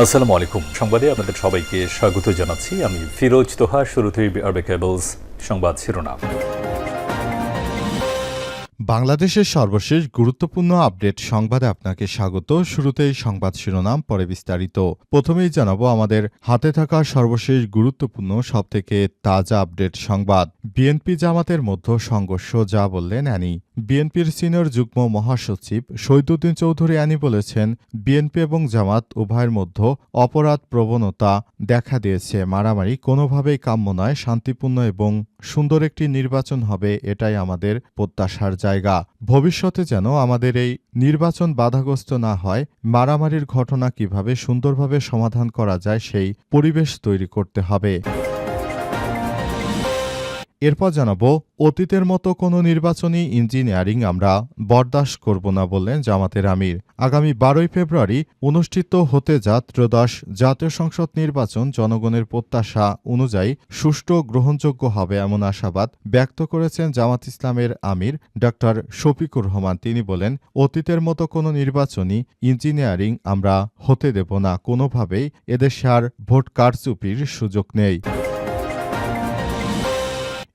আসসালামু আলাইকুম। সংবাদে আপনাদের সবাইকে স্বাগত জানাচ্ছি। আমি ফিরোজ তোহা, শুরুতেই আরবে কেবলস সংবাদ শিরোনাম। বাংলাদেশের সর্বশেষ গুরুত্বপূর্ণ আপডেট সংবাদে আপনাকে স্বাগত। শুরুতেই সংবাদ শিরোনাম, পরে বিস্তারিত। প্রথমেই জানাব আমাদের হাতে থাকা সর্বশেষ গুরুত্বপূর্ণ, সবথেকে তাজা আপডেট সংবাদ। বিএনপি জামাতের মধ্যে সংঘর্ষ, যা বললেন অ্যানি। বিএনপির সিনিয়র যুগ্ম মহাসচিব শহীদুদ্দিন চৌধুরী অ্যানি বলেছেন, বিএনপি এবং জামাত উভয়ের মধ্যে অপরাধ প্রবণতা দেখা দিয়েছে। মারামারি কোনোভাবেই কাম্য নয়, শান্তিপূর্ণ এবং সুন্দর একটি নির্বাচন হবে, এটাই আমাদের প্রত্যাশার জায়গা। ভবিষ্যতে যেন আমাদের এই নির্বাচন বাধাগ্রস্ত না হয়, মারামারির ঘটনা কীভাবে সুন্দরভাবে সমাধান করা যায় সেই পরিবেশ তৈরি করতে হবে। এরপর জানাব, অতীতের মতো কোনো নির্বাচনী ইঞ্জিনিয়ারিং আমরা বরদাস্ত করব না বললেন জামাতের আমির। আগামী বারোই ফেব্রুয়ারি অনুষ্ঠিত হতে যা ত্রয়োদশ জাতীয় সংসদ নির্বাচন জনগণের প্রত্যাশা অনুযায়ী সুষ্ঠু গ্রহণযোগ্য হবে এমন আশাবাদ ব্যক্ত করেছেন জামাত ইসলামের আমির ড. শফিকুর রহমান। তিনি বলেন, অতীতের মতো কোনো নির্বাচনী ইঞ্জিনিয়ারিং আমরা হতে দেব না। কোনোভাবেই এদেশে আর ভোট কারচুপির সুযোগ নেই।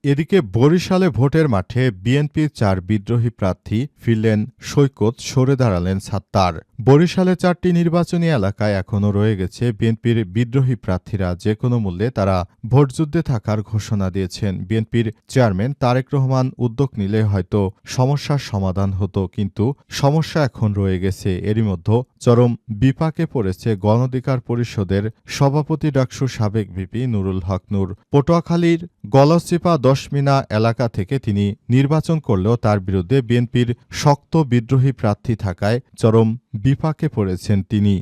এদিকে বরিশালে ভোটের মাঠে বিএনপির চার বিদ্রোহী প্রার্থী ফিরলেন সৈকত সরে দাঁড়ালেন সাত্তার। বরিশালে চারটি নির্বাচনী এলাকায় এখনও রয়ে গেছে বিএনপির বিদ্রোহী প্রার্থীরা, যে কোনো মূল্যে তারা ভোটযুদ্ধে থাকার ঘোষণা দিয়েছেন। বিএনপির চেয়ারম্যান তারেক রহমান উদ্যোগ নিলে হয়তো সমস্যার সমাধান হতো, কিন্তু সমস্যা এখন রয়ে গেছে। এরই মধ্যে চরম বিপাকে পড়েছে গণধিকার পরিষদের সভাপতি ডাকসু সাবেক ভিপি নুরুল হক নূর। পটুয়াখালীর গলচিপা দশমিনা এলাকা থেকে তিনি নির্বাচন করলেও তার বিরুদ্ধে বিএনপির শক্ত বিদ্রোহী প্রার্থী থাকায় চরম বিপাকে পড়েছেন তিনি।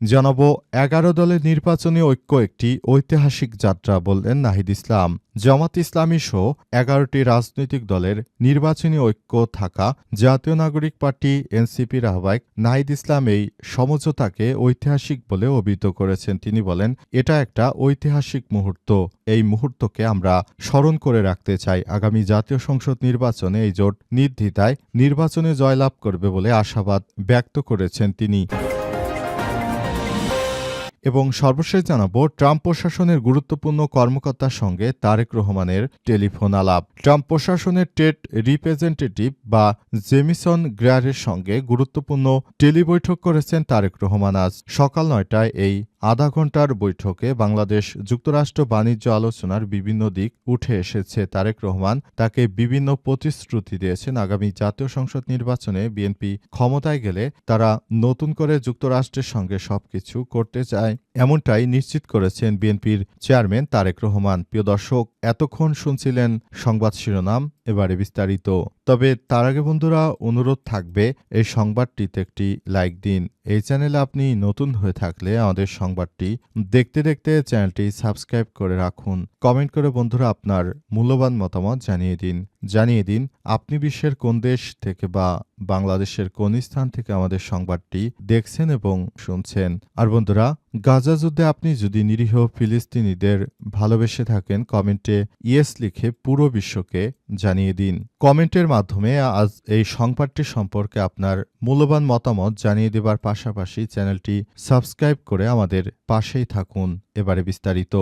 জানাব এগারো দলের নির্বাচনী ঐক্য একটি ঐতিহাসিক যাত্রা বললেন নাহিদ ইসলাম। জামাত ইসলামী সহ এগারোটি রাজনৈতিক দলের নির্বাচনী ঐক্য থাকা জাতীয় নাগরিক পার্টি এনসিপির আহ্বায়ক নাহিদ ইসলাম এই সমঝোতাকে ঐতিহাসিক বলে অভিহিত করেছেন। তিনি বলেন, এটা একটা ঐতিহাসিক মুহূর্ত। এই মুহূর্তকে আমরা স্মরণ করে রাখতে চাই। আগামী জাতীয় সংসদ নির্বাচনে এই জোট নির্দ্বিধায় নির্বাচনে জয়লাভ করবে বলে আশাবাদ ব্যক্ত করেছেন তিনি। এবং সর্বশেষ জানাব, ট্রাম্প প্রশাসনের গুরুত্বপূর্ণ কর্মকর্তার সঙ্গে তারেক রহমানের টেলিফোন আলাপ। ট্রাম্প প্রশাসনের টেট রিপ্রেজেন্টেটিভ বা জেমিসন গ্রারের সঙ্গে গুরুত্বপূর্ণ টেলিবৈঠক করেছেন তারেক রহমান আজ সকাল নয়টায় এই আধা ঘণ্টার বৈঠকে বাংলাদেশ যুক্তরাষ্ট্র বাণিজ্য আলোচনার বিভিন্ন দিক উঠে এসেছে। তারেক রহমান তাকে বিভিন্ন প্রতিশ্রুতি দিয়েছেন। আগামী জাতীয় সংসদ নির্বাচনে বিএনপি ক্ষমতায় গেলে তারা নতুন করে যুক্তরাষ্ট্রের সঙ্গে সবকিছু করতে চায়। এমনটাই নিশ্চিত করেছেন বিএনপির চেয়ারম্যান তারেক রহমান। প্রিয় দর্শক, এতক্ষণ শুনছিলেন সংবাদ শিরোনাম, এবারে বিস্তারিত। তবে তার আগে বন্ধুরা, অনুরোধ থাকবে, এই সংবাদটিতে একটি লাইক দিন। এই চ্যানেলে আপনি নতুন হয়ে থাকলে আমাদের সংবাদটি দেখতে দেখতে চ্যানেলটি সাবস্ক্রাইব করে রাখুন। কমেন্ট করে বন্ধুরা আপনার মূল্যবান মতামত জানিয়ে দিন। জানিয়ে দিন, আপনি বিশ্বের কোন দেশ থেকে বা বাংলাদেশের কোন স্থান থেকে আমাদের সংবাদটি দেখছেন এবং শুনছেন। আর বন্ধুরা, গাজা যুদ্ধে আপনি যদি নিরীহ ফিলিস্তিনিদের ভালোবেসে থাকেন, কমেন্টে ইয়েস লিখে পুরো বিশ্বকে জানিয়ে দিন। কমেন্টের মাধ্যমে আজ এই সংবাদটি সম্পর্কে আপনার মূল্যবান মতামত জানিয়ে দেবার পাশাপাশি চ্যানেলটি সাবস্ক্রাইব করে আমাদের পাশেই থাকুন। এবারে বিস্তারিত।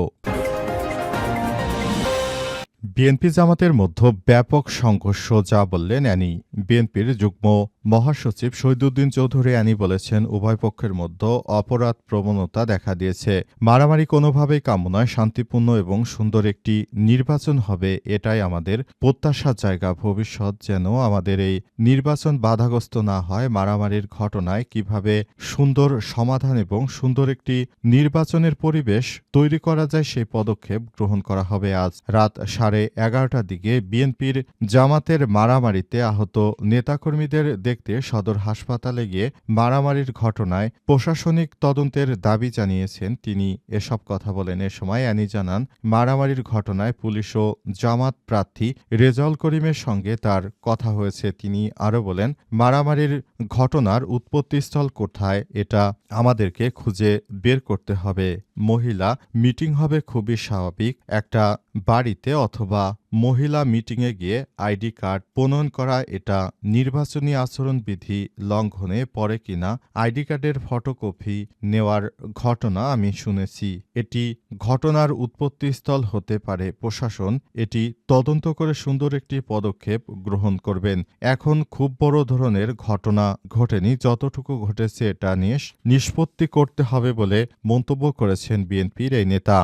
বিএনপি জামাতের মধ্যে ব্যাপক সংঘর্ষ যা বললেন অ্যানি। বিএনপির যুগ্ম মহাসচিব শহীদুদ্দিন চৌধুরী অ্যানি বলেছেন, উভয় পক্ষের মধ্যে অপরাধ প্রবণতা দেখা দিয়েছে। মারামারি কোনোভাবেই কাম্য নয় শান্তিপূর্ণ এবং সুন্দর একটি নির্বাচন হবে, এটাই আমাদের প্রত্যাশার জায়গা। ভবিষ্যৎ যেন আমাদের এই নির্বাচন বাধাগ্রস্ত না হয়, মারামারির ঘটনায় কীভাবে সুন্দর সমাধান এবং সুন্দর একটি নির্বাচনের পরিবেশ তৈরি করা যায়, সেই পদক্ষেপ গ্রহণ করা হবে আজ। রাত সাড়ে এগারোটার দিকে বিএনপির জামাতের মারামারিতে আহত নেতাকর্মীদের দেখতে সদর হাসপাতালে গিয়ে মারামারির ঘটনায় প্রশাসনিক তদন্তের দাবি জানিয়েছেন তিনি। এসব কথা বলেন এ সময় অ্যানি জানান, মারামারির ঘটনায় পুলিশ ও জামাত প্রার্থী রেজাউল করিমের সঙ্গে তার কথা হয়েছে। তিনি আরও বলেন, মারামারির ঘটনার উৎপত্তিস্থল কোথায়, এটা আমাদেরকে খুঁজে বের করতে হবে। মহিলা মিটিং হবে খুবই স্বাভাবিক। একটা বাড়িতে অথবা মহিলা মিটিংয়ে গিয়ে আইডি কার্ড প্রণয়ন করা, এটা নির্বাচনী আচরণবিধি লঙ্ঘনে পড়ে কিনা, আইডি কার্ডের ফটোকপি নেওয়ার ঘটনা আমি শুনেছি। এটি ঘটনার উৎপত্তিস্থল হতে পারে প্রশাসন। এটি তদন্ত করে সুন্দর একটি পদক্ষেপ গ্রহণ করবেন। এখন খুব বড় ধরনের ঘটনা ঘটেনি। যতটুকু ঘটেছে এটা নিয়ে নিষ্পত্তি করতে হবে বলে মন্তব্য করেছেন বিএনপির এই নেতা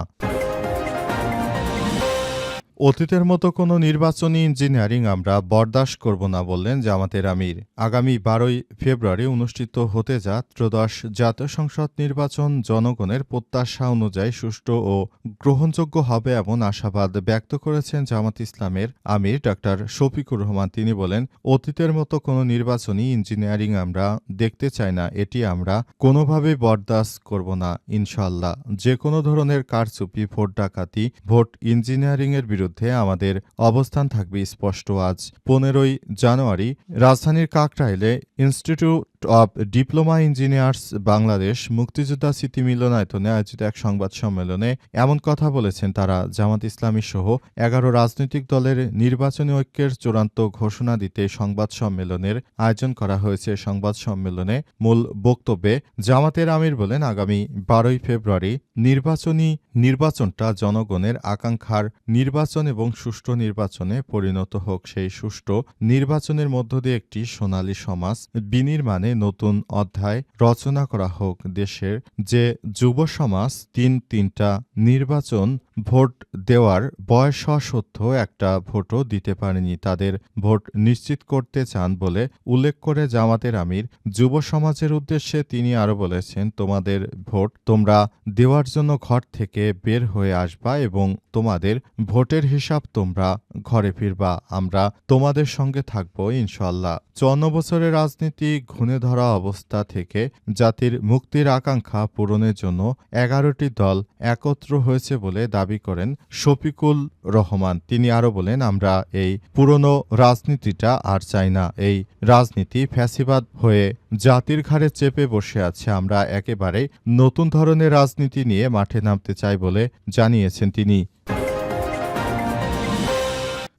অতীতের মতো কোনো নির্বাচনী ইঞ্জিনিয়ারিং আমরা বরদাস্ত করব না বললেন জামাতের আমির। আগামী বারোই ফেব্রুয়ারি অনুষ্ঠিত হতে যা ত্রয়োদশ জাতীয় সংসদ নির্বাচন জনগণের প্রত্যাশা অনুযায়ী সুষ্ঠু ও গ্রহণযোগ্য হবে এমন আশাবাদ ব্যক্ত করেছেন জামাত ইসলামের আমির ডাক্তার শফিকুর রহমান। তিনি বলেন, অতীতের মতো কোনো নির্বাচনী ইঞ্জিনিয়ারিং আমরা দেখতে চাই না। এটি আমরা কোনোভাবেই বরদাস্ত করব না ইনশাল্লাহ যে কোনো ধরনের কারচুপি, ভোট ডাকাতি, ভোট ইঞ্জিনিয়ারিংয়ের বিরুদ্ধে আমাদের অবস্থান থাকবে স্পষ্ট আজ। পনেরোই জানুয়ারি রাজধানীর কাকরাইলে institute of diploma engineers Bangladesh মুক্তিযোদ্ধা স্মৃতি মিলনায়তনে আয়োজিত এক সংবাদ সম্মেলনে এমন কথা বলেছেন তারা, জামাত ইসলামী সহ এগারো রাজনৈতিক দলের নির্বাচনী ঐক্যের চূড়ান্ত ঘোষণা দিতে সংবাদ সম্মেলনের আয়োজন করা হয়েছে। সংবাদ সম্মেলনে মূল বক্তব্যে জামাতের আমির বলেন, আগামী বারোই ফেব্রুয়ারি নির্বাচনী নির্বাচনটা জনগণের আকাঙ্ক্ষার নির্বাচন এবং সুষ্ঠু নির্বাচনে পরিণত হোক। সেই সুষ্ঠু নির্বাচনের মধ্য দিয়ে একটি সোনালী সমাজ বিনির্মাণে নতুন অধ্যায় রচনা করা হোক দেশের যে যুব সমাজ তিন তিনটা নির্বাচন ভোট দেওয়ার বয়স সত্ত্বেও একটা ভোটও দিতে পারেনি। তাদের ভোট নিশ্চিত করতে চান বলে উল্লেখ করে জামাতের আমির যুব সমাজের উদ্দেশ্যে তিনি আরও বলেছেন, তোমাদের ভোট তোমরা দেওয়ার জন্য ঘর থেকে বের হয়ে আসবা এবং তোমাদের ভোটের হিসাব তোমরা ঘরে ফিরবা। আমরা তোমাদের সঙ্গে থাকব ইনশাল্লাহ চুয়ান্ন বছরের রাজনীতি ঘুণে ধরা অবস্থা থেকে জাতির মুক্তির আকাঙ্ক্ষা পূরণের জন্য এগারোটি দল একত্র হয়েছে বলে দাবি করেন শফিকুল রহমান। তিনি আরও বলেন, আমরা এই পুরনো রাজনীতিটা আর চাই না। এই রাজনীতি ফ্যাসিবাদ হয়ে জাতির ঘাড়ে চেপে বসে আছে। আমরা একেবারে নতুন ধরনের রাজনীতি নিয়ে মাঠে নামতে চাই বলে জানিয়েছেন তিনি।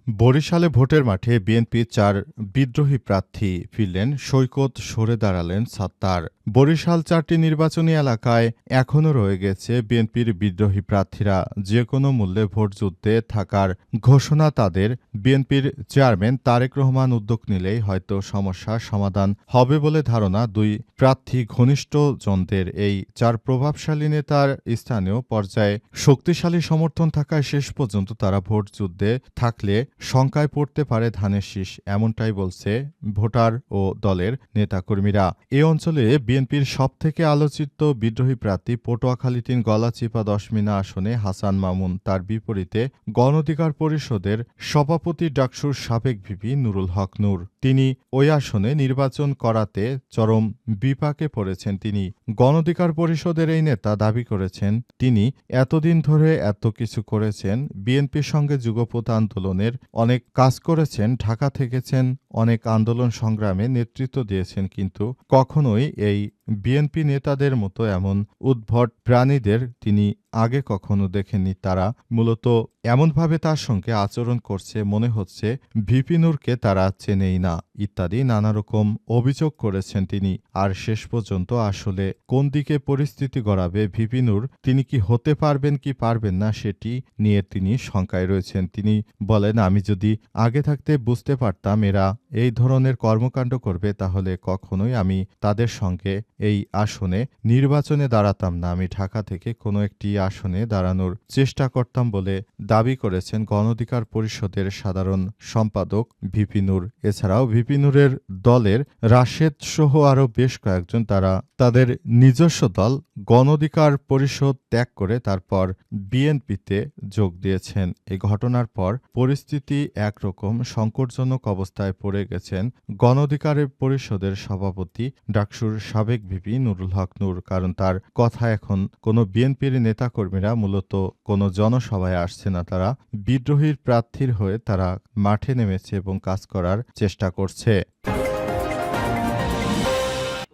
বরিশালে ভোটের মাঠে বিএনপির চার বিদ্রোহী প্রার্থী ফিরলেন। সৈকত সরে দাঁড়ালেন সাত্তার। বরিশাল চারটি নির্বাচনী এলাকায় এখনও রয়ে গেছে বিএনপির বিদ্রোহী প্রার্থীরা। যে কোনো মূল্যে ভোটযুদ্ধে থাকার ঘোষণা তাদের। বিএনপির চেয়ারম্যান তারেক রহমান উদ্যোগ নিলেই হয়তো সমস্যার সমাধান হবে বলে ধারণা দুই প্রার্থী ঘনিষ্ঠ জনদের। এই চার প্রভাবশালী নেতার স্থানীয় পর্যায়ে শক্তিশালী সমর্থন থাকায় শেষ পর্যন্ত তারা ভোটযুদ্ধে থাকলে শঙ্কায় পড়তে পারে ধানের শীষ, এমনটাই বলছে ভোটার ও দলের নেতাকর্মীরা। এ অঞ্চলে বিএনপির সবথেকে আলোচিত বিদ্রোহী প্রার্থী পটুয়াখালী তিন গলাচিপা দশমিনা আসনে হাসান মামুন। তার বিপরীতে গণ অধিকার পরিষদের সভাপতি ডাকসুর সাবেক ভিপি নুরুল হক নূর। তিনি ওই আসনে নির্বাচন করাতে চরম বিপাকে পড়েছেন তিনি। গণ অধিকার পরিষদের এই নেতা দাবি করেছেন, তিনি এতদিন ধরে এত কিছু করেছেন। বিএনপির সঙ্গে যুগপথ আন্দোলনের অনেক কাজ করেছেন ঢাকা থেকেছেন অনেক আন্দোলন সংগ্রামে নেতৃত্ব দিয়েছেন কিন্তু কখনোই এই বিএনপি নেতাদের মতো এমন উদ্ভট প্রাণীদের তিনি আগে কখনো দেখেননি। তারা মূলত এমনভাবে তার সঙ্গে আচরণ করছে, মনে হচ্ছে ভিপিনুরকে তারা চেনেই না, ইত্যাদি নানা রকম অভিযোগ করেছেন তিনি। আর শেষ পর্যন্ত আসলে কোন দিকে পরিস্থিতি গড়াবে ভিপিনুর, তিনি কি হতে পারবেন কি পারবেন না সেটি নিয়ে তিনি শঙ্কায় রয়েছেন। তিনি বলেন, আমি যদি আগে থাকতে বুঝতে পারতাম এরা এই ধরনের কর্মকাণ্ড করবে, তাহলে কখনোই আমি তাদের সঙ্গে এই আসনে নির্বাচনে দাঁড়াতাম না। আমি ঢাকা থেকে কোনো একটি আসনে দাঁড়ানোর চেষ্টা করতাম বলে দাবি করেছেন গণঅধিকার পরিষদের সাধারণ সম্পাদক ভিপিনুর এছাড়াও ভিপিনুরের দলের রাশেদ সহ আরও বেশ কয়েকজন তারা তাদের নিজস্ব দল গণঅধিকার পরিষদ ত্যাগ করে তারপর বিএনপিতে যোগ দিয়েছেন। এই ঘটনার পর পরিস্থিতি একরকম সংকটজনক অবস্থায় পড়ে গেছেন গণঅধিকার পরিষদের সভাপতি ডাকসুর সাবেক ভিপি নুরুল হক নূর, কারণ তার কথা এখন কোনো বিএনপির নেতাকর্মীরা, মূলত কোনো জনসভায় আসছে না, তারা বিদ্রোহীর প্রার্থীর হয়ে তারা মাঠে নেমেছে এবং কাজ করার চেষ্টা করছে।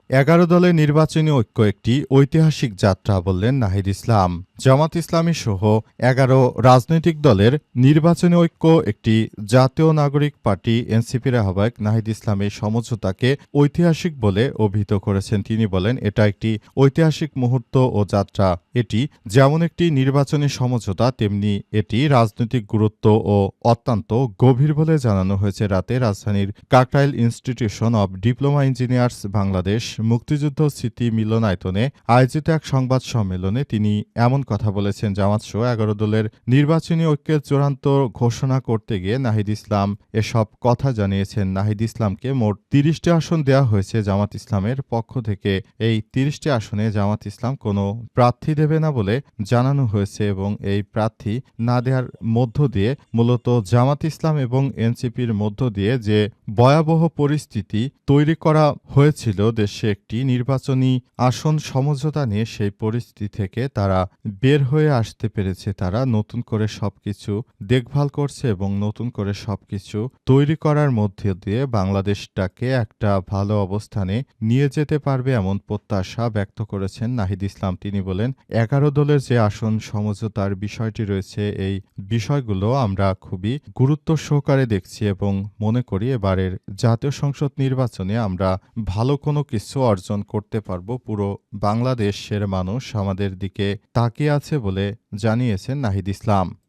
এগারো দলের নির্বাচনী ঐক্য একটি ঐতিহাসিক যাত্রা বললেন নাহিদ ইসলাম। জামাত ইসলামী সহ এগারো রাজনৈতিক দলের নির্বাচনী ঐক্য একটি জাতীয় নাগরিক পার্টি এনসিপির আহ্বায়ক নাহিদ ইসলামের সমঝোতাকে ঐতিহাসিক বলে অভিহিত করেছেন। তিনি বলেন, এটা একটি ঐতিহাসিক মুহূর্ত ও যাত্রা। এটি যেমন একটি নির্বাচনী সমঝোতা, তেমনি এটি রাজনৈতিক গুরুত্ব ও অত্যন্ত গভীর বলে জানানো হয়েছে। রাতে রাজধানীর Kakrail institution of diploma engineers, Bangladesh. মুক্তিযুদ্ধ স্মৃতি মিলনায়তনে আয়োজিত এক সংবাদ সম্মেলনে তিনি এমন কথা বলেছেন, জামাত সহ এগারো দলের নির্বাচনী ঐক্যের চূড়ান্ত ঘোষণা করতে গিয়ে নাহিদ ইসলাম এসব কথা জানিয়েছেন। নাহিদ ইসলামকে মোট তিরিশটি আসন দেওয়া হয়েছে জামাত ইসলামের পক্ষ থেকে। এই তিরিশটি আসনে জামাত ইসলাম কোনো প্রার্থী দেবে না বলে জানানো হয়েছে এবং এই প্রার্থী না দেওয়ার মধ্য দিয়ে মূলত জামাত ইসলাম এবং এনসিপির মধ্য দিয়ে যে ভয়াবহ পরিস্থিতি তৈরি করা হয়েছিল দেশে একটি নির্বাচনী আসন সমঝোতা নিয়ে সেই পরিস্থিতি থেকে তারা বের হয়ে আসতে পেরেছে। তারা নতুন করে সবকিছু দেখভাল করছে এবং নতুন করে সবকিছু তৈরি করার মধ্যে দিয়ে বাংলাদেশটাকে একটা ভালো অবস্থানে নিয়ে যেতে পারবে এমন প্রত্যাশা ব্যক্ত করেছেন নাহিদ ইসলাম। তিনি বলেন, এগারো দলের যে আসন সমঝোতার বিষয়টি রয়েছে, এই বিষয়গুলো আমরা খুবই গুরুত্ব সহকারে দেখছি এবং মনে করি এবারের জাতীয় সংসদ নির্বাচনে আমরা ভালো কোনো কিছু অর্জন করতে পারব পুরো বাংলাদেশের মানুষ আমাদের দিকে তাকিয়ে আছে বলে জানিয়েছেন নাহিদ ইসলাম।